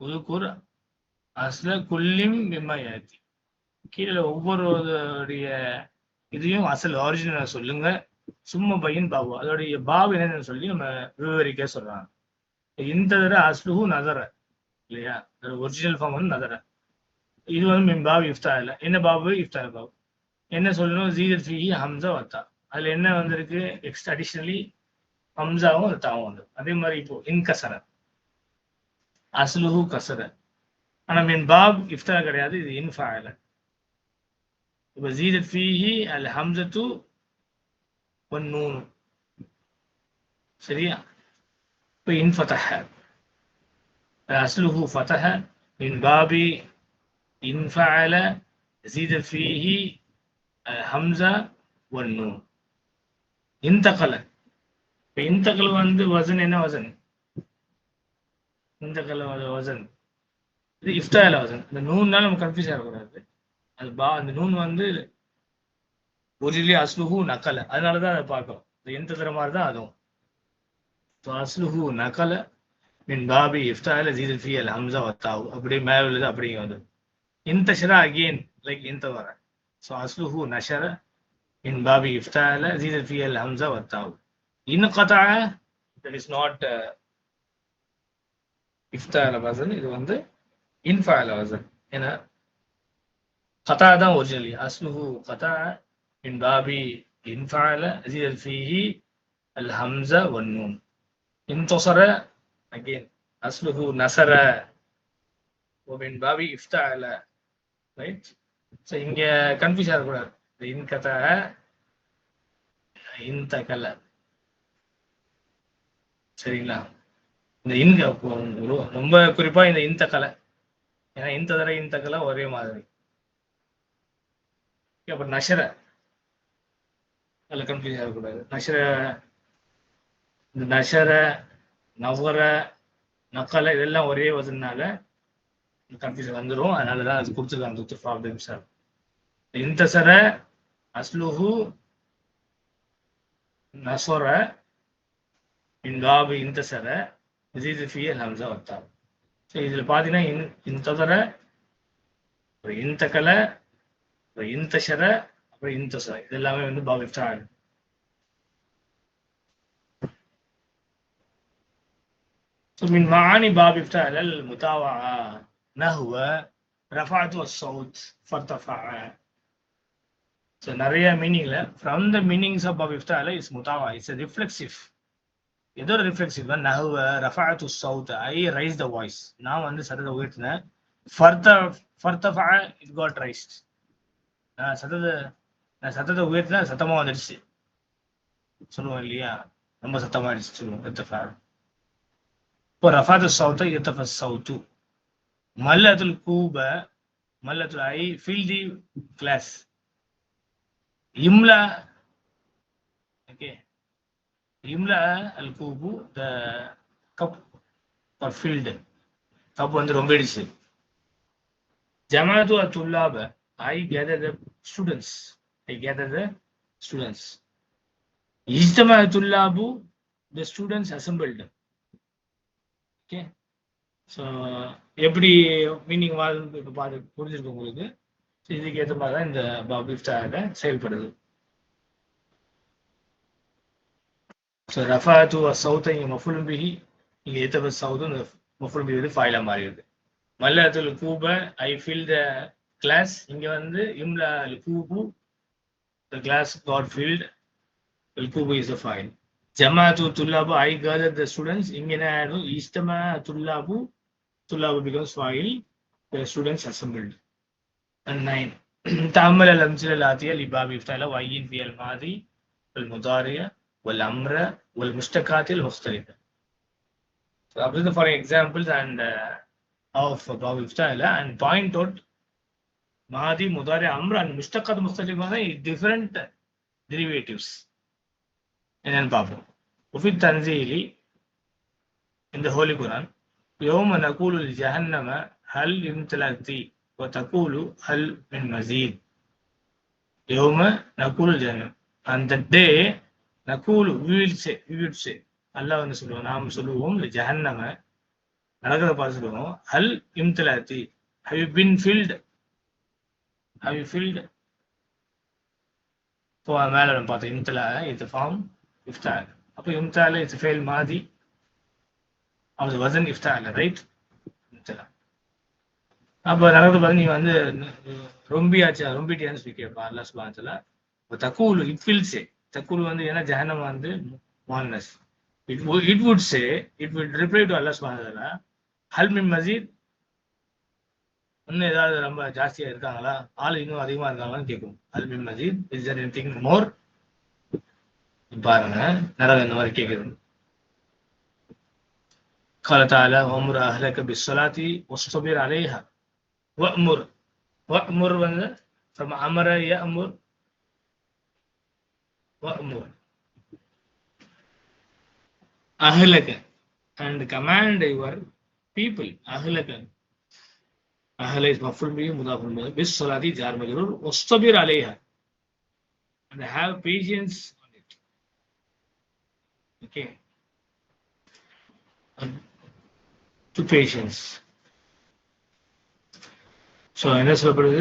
உதுக்குர் அஸ்ல குல்லிம் பிம்மாயாத்தி கீழே ஒவ்வொருடைய இதையும் அசல் ஒரிஜினல் சொல்லுங்க. சும்மா பையன் பாபு. அதோடைய பாபு என்னன்னு சொல்லி நம்ம விவரிக்க சொல்றாங்க. இந்த தடவை அஸ்லுஹு நதர இல்லையா? ஒரிஜினல் ஃபார்ம் வந்து நதர. இது வந்து மின் பாபு இஃப்தா இல்லை என்ன பாபு? இஃப்தா பாபு. என்ன சொல்லணும்? ஜீதத் ஃபீஹி ஹம்சா வத்தா. அதுல என்ன வந்திருக்கு? எக்ஸ்ட்ரா அடிஷனலி ஹம்சாவும் தாவும் வந்து. அதே மாதிரி இப்போ இன்கசரன். கசர அஸ்லுஹு கசர ஆனா மின் பாப் இஃப்தா கிடையாது இது இன் ஃபாயில இப்போ ஜீதத் ஃபீஹி அல் ஹம்சத்து ஒன் நூனு சரியா இப்போ இன் ஃபதஹ அஸ்லுஹு ஃபதஹ மின் பாபி இன் ஃபஅல ஜீதத் ஃபீஹி ஹம்சா ஒன் நூன் இந்தகல இப்போ இந்தகல் வந்து இந்த என்ன வசன். இது இஃப்தால வசன். இந்த நூன்னால நம்ம கன்ஃபியூஸ் ஆகக்கூடாது. அது பா அந்த நூன் வந்து ஒரிலே அஸ்லுஹு நக்கல அதனால தான் அதை பார்க்கணும் இந்த எந்த தர மாதிரி தான் அதுவும். ஸோ அஸ்லுஹு நக்கல மின் பாபி இஃப்தால ஜீதல் ஃபி அல் ஹம்சா வத்தாவு அப்படியே மேலே உள்ளது அப்படிங்க வந்து இந்த ஷரா அகெயின் லைக் இந்த வர. ஸோ அஸ்லுஹு நஷர மின் பாபி இஃப்டாயில ஜீதல் ஃபி அல் ஹம்சா வத்தாவு இன்னும் கதா தட் இஸ் நாட் இஃப்தால வசன் இது வந்து இன்ஃபால வசன். ஏன்னா கதா தான் ஒரிஜினலி அஸ்லுஹு கதா இன் பாபி இன்ஃபால அசிர் ஃபீஹி அல் ஹம்சா வன்னூன் இன்தொசர அகெயின் அஸ்லுஹு நசர. ஓ ஓபின் பாபி இஃப்தால ரைட் ஸோ இங்கே கன்ஃபியூஸ் ஆகக்கூடாது. இன் கதை இன் தகலை. சரிங்களா? இந்த இன்க ரொம்ப குறிப்பா இந்த இன்தகலை ஏன்னா இந்த தடவை இன்தகலை ஒரே மாதிரி. அப்புறம் நஷர. அதில் கன்ஃபியூஸ் ஆகக்கூடாது நஷர இந்த நஷர நவர நக்கலை இதெல்லாம் ஒரே வசனால கன்ஃபியூஷன் வந்துடும் அதனால தான் அது கொடுத்துருக்காங்க துத்து problem sir இந்தசர அஸ்லுஹு நசோர இன்காபு இந்தசர Jeethu ஃபிய Hamza Vadda so இதில் பார்த்தீங்கன்னா இன் இந்ததர ஒரு இந்தகல ஒரு இந்தசர அப்புறம் இந்தசர இது எல்லாமே வந்து பாபு இஃப்டா ஆகும் من معاني باب افتعل المتاوعة نهو رفعت الصوت فارتفع So நிறைய மீனிங்ல ஃப்ரம் த மீனிங்ஸ் ஆஃப் பாப் இஃப்டால இஸ் முதாவா இட்ஸ் ரிஃப்ளெக்சிவ் ஏதோ ரிஃப்ளெக்சிவ் நஹுவ டு சவுத் ஐ ரைஸ் த வாய்ஸ் நான் வந்து சத்தத்தை உயர்த்தினேன். ஃபர்த ஃபர்தஃபா இட் காட் ரைஸ்ட் நான் சத்தத்தை நான் சத்தத்தை உயர்த்தினா சத்தமா வந்துடுச்சு. சொல்லுவோம் இல்லையா? ரொம்ப சத்தமா ஆயிடுச்சு சொல்லுவோம். இர்த்தஃபா இப்போ ரஃபாத் சவுத்தை இர்த்தஃப சவுத்து மல்லத்துல் கூப மல்லத்துல் ஐ ஃபீல் தி கிளாஸ் இம்லா ஓகே இம்லா அல் கூபு the cup are filled cup வந்து ரொம்ப இடிச்சு. ஜமாத்து அத்துல்லாப I gather the students I gather the students இஜ்தமா துல்லாபு the students assembled okay so எப்படி மீனிங் வாழ்ந்து இப்போ பார்த்து புரிஞ்சிருக்கு உங்களுக்கு. இதுக்கு ஏற்ற மாதிரி தான் இந்த பாபிஃப்டாக செயல்படுது. ஸோ ரஃபாத்து சவுத்தை இங்கே மஃபுலும் பிஹி இங்கே ஏற்ற சவுத்து இந்த மஃபுலும் பிஹி வந்து ஃபைலாக மாறிடுது மல்லத்துல கூப ஐ ஃபில் த கிளாஸ் இங்கே வந்து இம்லா கூபு த glass got field கூபு is a ஃபைல் ஜமாத்து துல்லாபு ஐ gathered the students இங்க என்ன ஆயிடும் இஸ்தமா துல்லாபு துல்லாபு becomes file the students assembled and nine تعمل الأمثلة الآتية لباب يفتعل وعين في الماضي والمضارع والأمر والمشتقات المختلفة. So observe the following examples and uh, of problem styla and point out Mahadi, Mudari, Amr and مختلفة Mustalifa different derivatives. And then Babu. وفي التنزيل in the Holy Quran يوم نقول لجهنم هل امتلأت وتقول هل من مزيد يوم نقول لجهنم and the day நகூலு வீழ்ச்சே வீழ்ச்சே. அல்லாஹ் வந்து சொல்லுவோம் நாம் சொல்லுவோம் ஜஹன்னம. நடக்கிறத பார்த்து சொல்லுவோம். அல் இம்தலாத்தி. How you been filled how you filled இப்போ மேலே நம்ம பார்த்தோம் இம்தலா இது ஃபார்ம் இஃப்தால் அப்போ இம்தால இது ஃபெயில் மாதி. அவரது வசன் இஃப்தால் ரைட் இம்தலா. அப்போ நடக்கிறது பார்த்து நீ வந்து ரொம்பியாச்சா ரொம்பிட்டியான்னு சொல்லி கேட்பான் அல்லா சுபாச்சலா இப்போ தக்கூலு இஃபில்ஸே வில் சே தக்கூல் வந்து ஏன்னா ஜஹனம் வந்து மால்னஸ் it it would say it would reply to அல்லா சுபானத்துல ஹல் மின் மசீத் இன்னும் ஏதாவது ரொம்ப ஜாஸ்தியா இருக்காங்களா ஆள் இன்னும் அதிகமா இருக்காங்களான்னு கேட்கும் ஹல் மின் மசீத் இஸ் தர் எனிதிங் மோர் பாருங்க நரகம் இந்த மாதிரி கேக்குது قال تعالى وامر اهلك بالصلاه واصطبر عليها وامر وامر வந்து from amara ya'mur more. And command your people. Ahlaka. Ahla is maful bihi mudaful mudaful. Bis salati jar majrur. And have patience on it. Okay. And to patience. So, என்ன சொல்லப்படுது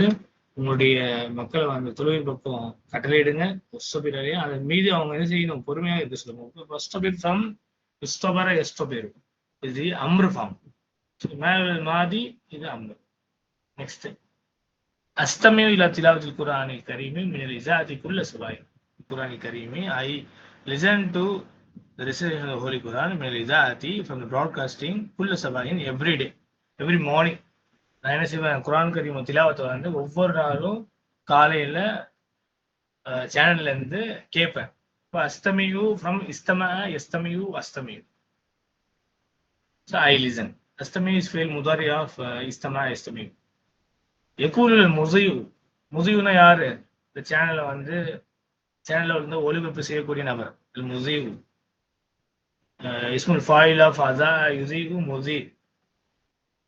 உங்களுடைய மக்களை அந்த தொழில் பக்கம் கட்டளையிடுங்க. ஒஸ்டபிரே அதன் மீது அவங்க என்ன செய்யணும்? பொறுமையாக இருக்க சொல்லுங்க. ஒஸ்டபிர் ஃப்ரம் இஸ்டபர எஸ்டபிர் இது அம்ரு ஃபார்ம் மேல் மாதி இது அம்ரு. நெக்ஸ்ட் அஸ்தமியு இல்லா திலாவத்தில் குரானி கரீமி மின் இசாதி குல்ல சுபாய். குரானி கரீமி I listen to the recitation of the Holy Quran min al-izaati from the broadcasting kulla sabahin every day every morning நான் என்ன செய்வேன் குரான் கரீம் திலாவத்தை வந்து ஒவ்வொரு நாளும் காலையில சேனல்ல இருந்து கேட்பேன். இப்போ அஸ்தமியு ஃப்ரம் இஸ்தம எஸ்தமியு அஸ்தமியு. ஸோ ஐ லிசன் அஸ்தமி இஸ் ஃபெயில் முதாரி ஆஃப் இஸ்தமா எஸ்தமியு. எக்கூலில் முசையு. முசையுனா யாரு? இந்த சேனல்ல வந்து சேனல்ல வந்து ஒளிபரப்பு செய்யக்கூடிய நபர் முசைவு இஸ்முல் ஃபாயில் ஆஃப் அதா யுசைவு முசீவ்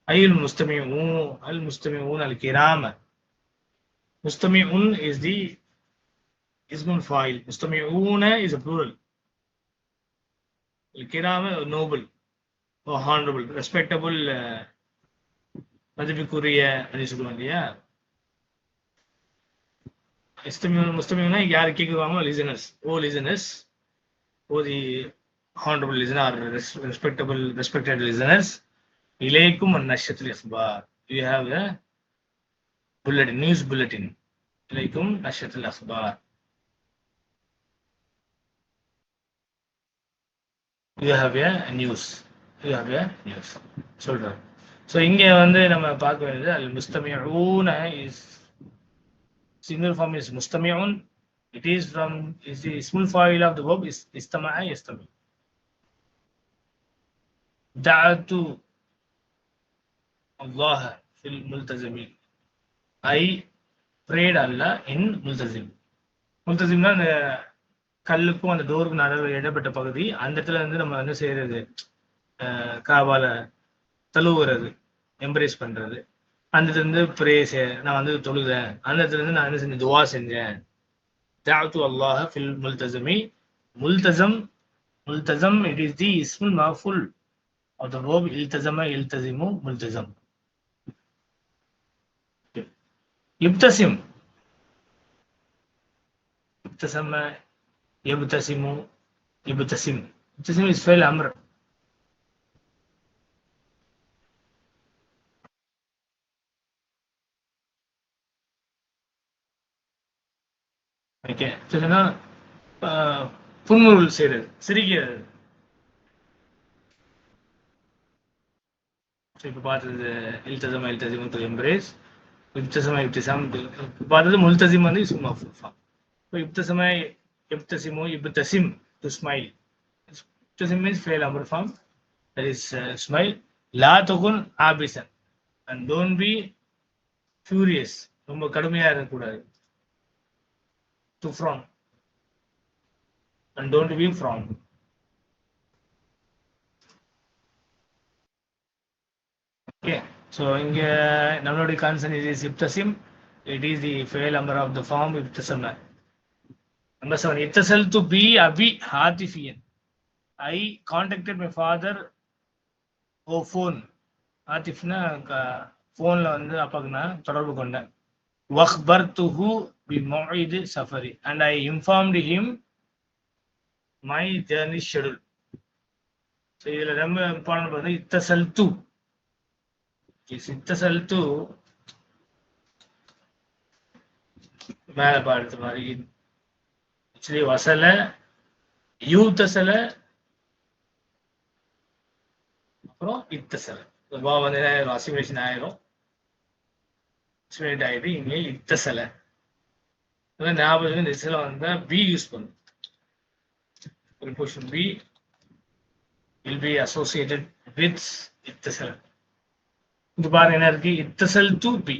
Ayul mustami'un, al mustami'un al kirama. Mustami'un is the ismun file. Mustami'una is a plural. Al kirama, noble or honorable, respectable, மதிப்புக்குரிய அப்படின்னு சொல்லுவோம் இல்லையா இஸ்தமியூன் முஸ்தமியூனா யார் கேட்குவாங்களோ listeners O listeners O the honourable listener respectable respected listeners இலேக்கும் நஷத்தில் as per you have a bulletin news bulletin இலேக்கும் நஷத்தில் as per you have a news you have a news சொல்கிறோம் ஸோ இங்கே வந்து நம்ம பார்க்க வேண்டியது அல் முஸ்தமியூன is single form is முஸ்தமியூன் it is from is the ஸ்முல் ஃபாயில் ஆஃப் த வேர்ப் இஸ் இஸ்தமா எஸ்தமி தாத்து அல்லாஹ ஃபில் முல்தசிமின் ஐ பிரேட் அல்ல இன் முல்தசிம் முல்தசிம்னா அந்த கல்லுக்கும் அந்த டோருக்கும் நடவு இடப்பட்ட பகுதி. அந்த இடத்துல வந்து நம்ம வந்து செய்யறது காவால தழுவுறது எம்ப்ரேஸ் பண்றது. அந்த இருந்து ப்ரே நான் வந்து தொழுதேன். அந்த இடத்துல இருந்து நான் என்ன செஞ்சேன்? துவா செஞ்சேன். தாத்து அல்லாஹ ஃபில் முல்தசமி முல்தசம் முல்தசம் இட் இஸ் தி இஸ்முல் மாஃபுல் ஆஃப் த ரோப் இல்தசம இல்தசிமு முல்தசம் யுப்தசிம் யுப்தசம யுப்தசிமு யுப்தசிம் யுப்தசிம் இஸ் ஃபெயில் அம்ர் ஓகே சொல்லுன்னா புன்முறுவல் செய்கிறது சிரிக்கிறது. இப்போ பார்த்தது இல்தசம் இல்தசிமுத்து எம்ப்ரேஸ் எம்ப்ரேஸ் இப்தசமா இப்திசாம் பார்த்தது முல்தசிம் வந்து சும்மா ஃபுல் இப்போ இப்தசமா யுப்தசிமோ யுப்தசிம் டு ஸ்மைல் யுப்தசிம் மீன்ஸ் ஃபெயில் அமர் ஃபார்ம் தட் இஸ் ஸ்மைல் லா தொகுன் ஆபிசன் அண்ட் டோன்ட் பி ஃபியூரியஸ் ரொம்ப கடுமையாக இருக்கக்கூடாது to frown and don't be frown okay so இங்கே நம்மளுடைய கான்சன் இஸ் இப்தசிம் இட் இஸ் தி ஃபெயில் நம்பர் ஆஃப் த ஃபார்ம் இப்தசம் நம்பர் செவன் இத்தசல் டு பி அபி ஹாத்திஃபியன் ஐ கான்டாக்டட் மை ஃபாதர் ஓ ஃபோன் ஆத்திஃப்னா ஃபோனில் வந்து அப்பாவுக்கு நான் தொடர்பு கொண்டேன். வஹ்பர்துஹு பி மொய்து safari. And I informed him my journey schedule so இதில் ரொம்ப இம்பார்ட்டன்ட் பார்த்தீங்கன்னா இத்தசல் தூ இத்தசல் தூ மேல பாடுறது மாதிரி ஆக்சுவலி வசல யூத்தசல அப்புறம் இத்தசல வா வந்து என்ன அசிமுலேஷன் ஆயிரும் அசிமுலேட் ஆயிட்டு இங்கே இத்தசல ஞாபகம் இந்த இசல வந்தா பி யூஸ் பண்ணும் preposition B will be associated with இத்தசல் இது பாருங்க என்ன இருக்கு? இத்தசல் டு பி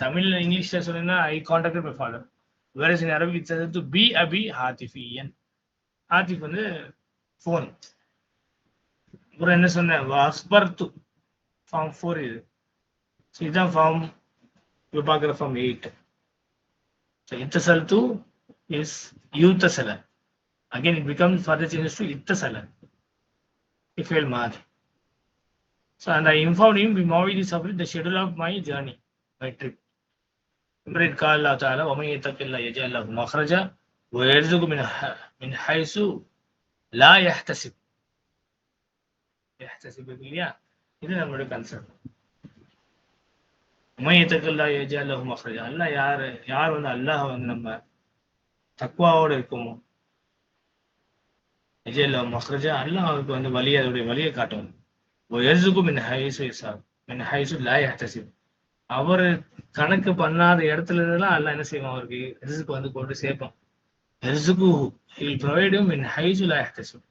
தமிழ்ல இங்கிலீஷ்ல சொன்னீங்கன்னா ஐ கான்டாக்ட் மை ஃபாதர் வேற இன் அரபிக் இத்தசல் டு பி அபி ஹாத்திஃபியன் ஹாத்திஃப் வந்து ஃபோன் அப்புறம் என்ன சொன்னேன்? வாஸ்பர் டு ஃபார்ம் ஃபோர் இது. ஸோ இதுதான் ஃபார்ம் இப்போ பார்க்குற ஃபார்ம் எயிட் ஸோ இத்தசல் டு இஸ் யூத்தசல again it becomes changes to இத்த ittasala இஃப் யூல் mad so and i informed him bimawidi sabri the schedule of my journey my trip Imran قال الله تعالى ومن يتق الله يجعل له مخرجا ويرزقه من ح- من حيث لا يحتسب يحتسب இல்லையா இது நம்மளுடைய கன்சர்ன் உமை எத்தக்கல்லா ஏஜா அல்லாஹ் மஹ்ரஜா அல்லாஹ் யார் யார் வந்து அல்லாஹ் வந்து நம்ம தக்குவாவோட இருக்குமோ எஜேல மஹ்ரஜா அல்லாஹ் அவருக்கு வந்து வழியை அதோடைய வழியை காட்டும் எர்சுக்கும் மின் ஹைசு இசாப் மின் ஹைசு லா யஹ்தசிப் அவர் கணக்கு பண்ணாத இடத்துல இருந்தெல்லாம் அல்ல என்ன செய்வான்? அவருக்கு ரிசுக்கு வந்து கொண்டு சேர்ப்பான். ரிசுக்கு ஹில் ப்ரொவைட் மின் ஹைசு லா யஹ்தசிப்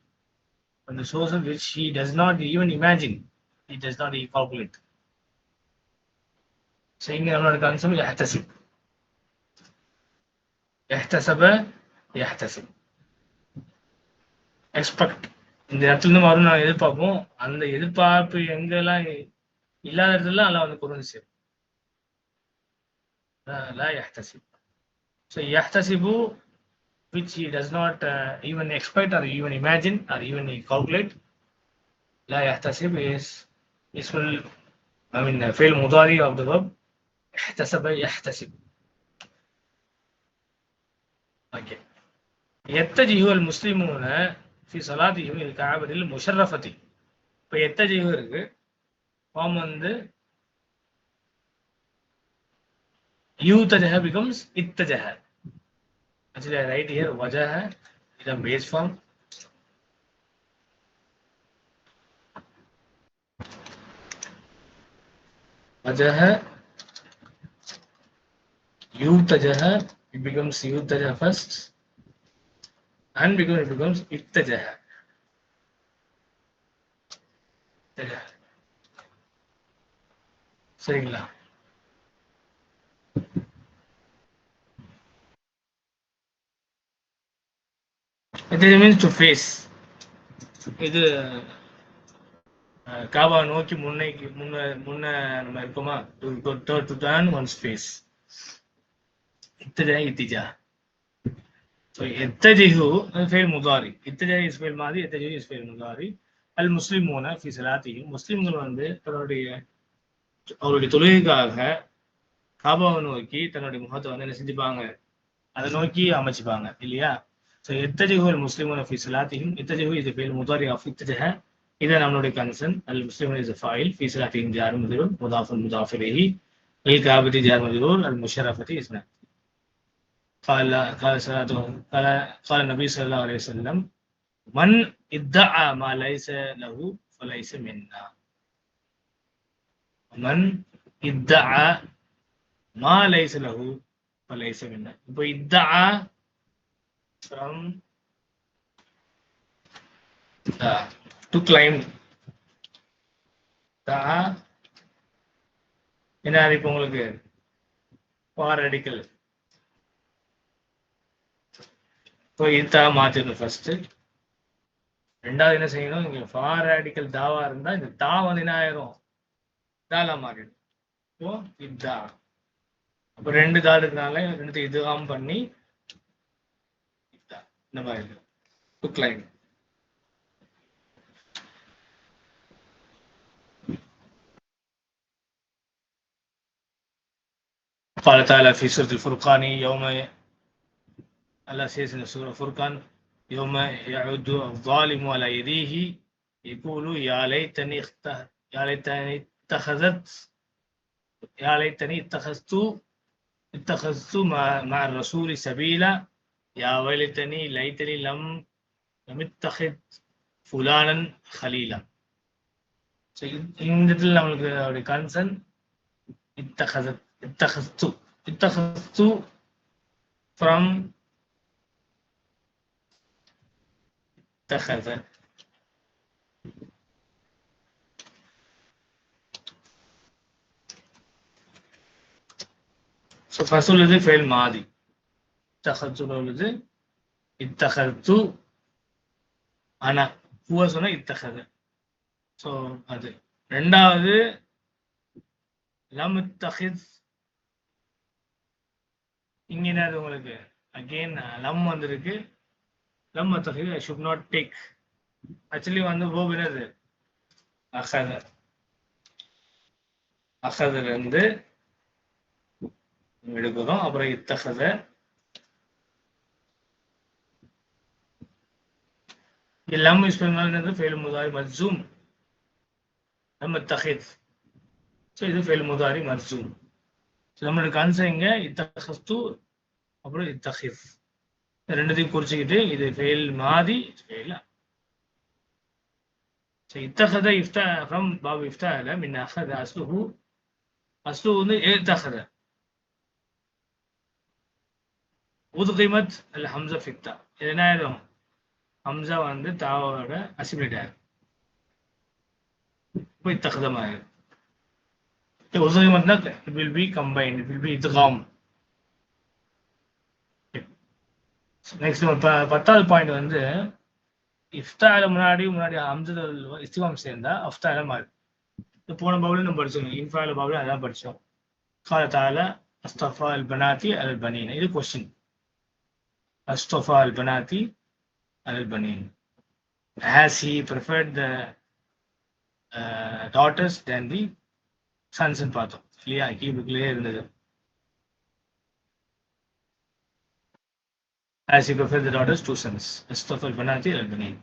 அந்த source which he does not even imagine he does not E calculate இங்க அவனோட கான்செப்ட் யஹ்தசிப் யஹ்தசப யஹ்தசிப் எக்ஸ்பெக்ட் இந்த இடத்துல இருந்து வரும் நான் எதிர்பார்ப்போம் அந்த எதிர்பார்ப்பு எங்கெல்லாம் இல்லாத இடத்துல எல்லாம் வந்து கொண்டு வந்து சேரும் لا- لا يحتسب so يحتسب which he does not uh, even expect or even imagine or even calculate لا يحتسب is is will I mean uh, fail مضارع of the verb احتسب يحتسب okay يتجه المسلمون ஃபி சலாதியும் இது காபரில் முஷர்ரஃபத்தி இப்போ எத்த ஜீவம் இருக்கு ஃபார்ம் வந்து யூதஜஹ பிகம்ஸ் இத்தஜஹ ஆக்சுவலி ரைட் ஹியர் வஜஹ இது பேஸ் ஃபார்ம் वजह यूतजह it becomes यूतजह first and because it becomes ittajaha. சரிங்களா இது மீன்ஸ் டு ஃபேஸ் இது காபா நோக்கி முன்னைக்கு முன்ன முன்ன நம்ம இருக்கோமா? To to turn one's face இத்தஜா இத்திஜா يتجه فعل مضارع اتجاه is فعل ماضي يتجه is فعل مضارع المسلمون في صلاتهم முஸ்லிம்கள் வந்து தன்னுடைய அவருடைய தொழுகைக்காக காபாவை நோக்கி தன்னுடைய முகத்தை வந்து என்ன செஞ்சுப்பாங்க அதை நோக்கி அமைச்சுப்பாங்க இல்லையா ஸோ எத்தஜகு முஸ்லிமோன ஃபி சலாத்தியும் எத்தஜகு இது பேர் முதாரி ஆஃப் இத்தஜக இதை நம்மளுடைய கன்சர்ன் அல் முஸ்லிமன் இஸ் ஃபைல் ஃபி சலாத்தியும் ஜார் முதிரூர் முதாஃபுல் முதாஃபிரேஹி அல் காபதி ஜார் முதிரூர் அல் முஷரஃபதி இஸ்னா قال قال صلاة قال قال النبي صلى الله عليه وسلم من ادعى ما ليس له فليس منا من ادعى ما ليس له فليس منا இப்போ ادعى from uh, to climb ادعى என்ன இப்போ உங்களுக்கு பாரடிக்கல் ஸோ இதுக்காக மாற்றிடணும் ஃபஸ்ட்டு ரெண்டாவது என்ன செய்யணும்? இங்க ஃபார் ரேடிக்கல் தாவா இருந்தால் இந்த தா வந்து என்ன ஆயிரும்? தாலா மாறிடும். ஸோ இதா. அப்போ ரெண்டு தால் இருக்கனால ரெண்டு இதுவாம் பண்ணி இதா. இந்த மாதிரி cook line قال تعالى في سورة الفرقان يوم الله says in سورة الفرقان يوم يعود الظالم على يديه يقول يا ليتني اخت- يا ليتني اتخذت يا ليتني اتخذت اتخذت مع, مع الرسول سبيلا يا ويلتني ليتني لم لم اتخذ فلانا خليلا So, இந்த இந்த இடத்துல நம்மளுக்கு அவருடைய கன்சர்ன் இத்தகத இத்தகஸ்து இத்தகஸ்து ஃப்ரம் இத்தகத ஸோ ஃபர்ஸ்ட் உள்ளது ஃபெயில் மாதி இத்தகத்துல உள்ளது இத்தகத்து ஆனா பூவ சொன்ன இத்தகத ஸோ அது. ரெண்டாவது. லம் இத்தஹித் இங்க என்னது உங்களுக்கு? அகெயின் லம் வந்திருக்கு. لما இத்தஹித் I should not take actually வந்து வேர்ப் என்னது? அகத அகதுல இருந்து எடுக்கிறோம் அப்புறம் இத்தகத. எல்லாம் யூஸ் பண்ணாலும் ஃபெயில் முதாரி மர்ஜூம் நம்ம தஹித் ஸோ இது ஃபெயில் முதாரி மர்ஜூம் ஸோ நம்மளோட கான்செப்ட் இங்க இத்தஹஸ்து அப்புறம் இத்தஹித் ரெண்டுத்தையும் குறிச்சுக்கிட்டு இது ஃபெயில் மாதி ஃபெயிலா ஸோ இத்தஹத இஃப்தா ஃப்ரம் பாபு இஃப்தா இல்ல மின் அஹத அஸ்லுஹு அஸ்லு வந்து ஏத்தஹத உதுகிமத் அல் ஹம்சா ஃபித்தா இது என்ன ஆயிடும் ஹம்சா வந்து தாவோட அசிமிலேட் ஆயிடும் இப்போ இத்தகதம் ஆயிடும் உதுகிமத்னா it will be combined it will be இதுகாம் next பத்தாவது பாயிண்ட் வந்து இஃப்தால முன்னாடி முன்னாடி அம்ஜதல் இஸ்திவாம் சேர்ந்தா அஃப்தால மாறி. இது போன பவுல நம்ம படிச்சோம். இன்ஃபால பவுல அதான் படிச்சோம். காலத்தால அஸ்தஃபா அல் பனாத்தி அல் பனீன். இது கொஸ்டின் அஸ்தஃபா அல் பனாத்தி அல் பனீன். Has he preferred the daughters daughters the the பார்த்தோம். இல்லையா கீபுக்லேயே இருந்தது. as you fulfill the daughter's two sons, Mustafa Bonati and Benin.